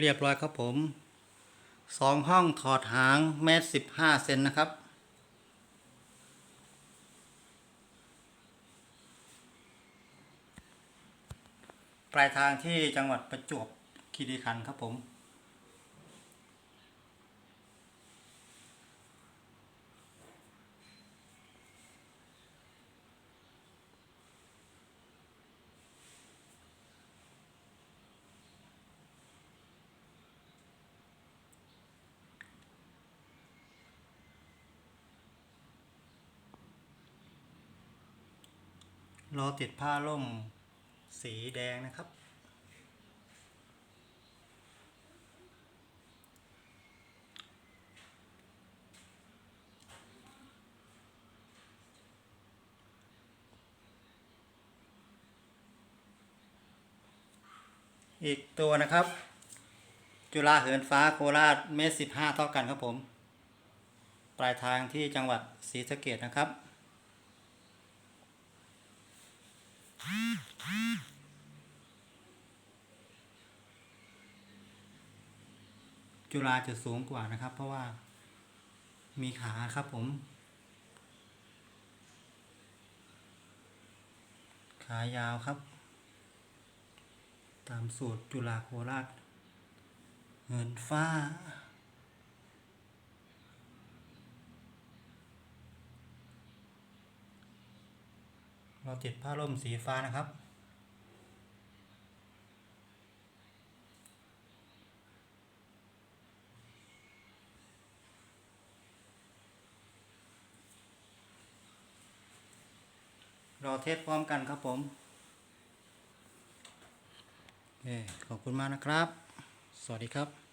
เรียบร้อยครับผมสองห้องถอดหางเมตรสิบห้าเซนนะครับ ปลายทางที่จังหวัดประจวบคีรีขันธ์ครับผม รอติดผ้าล่มสีแดงนะครับ อีกตัวนะครับ จุฬาเหินฟ้าโคราชเมตรสิบห้าเท่ากันครับผม ปลายทางที่จังหวัดศรีสะเกดนะครับ จุฬาจะสูงกว่านะครับ เพราะว่ามีขาครับผม ขายาวครับ ตามสูตรจุฬาโคราชเงินฟ้า เราติดผ้าร่มสีฟ้านะครับ อเทสพร้อมกันครับผมโอเคขอบคุณมากนะครับ สวัสดีครับ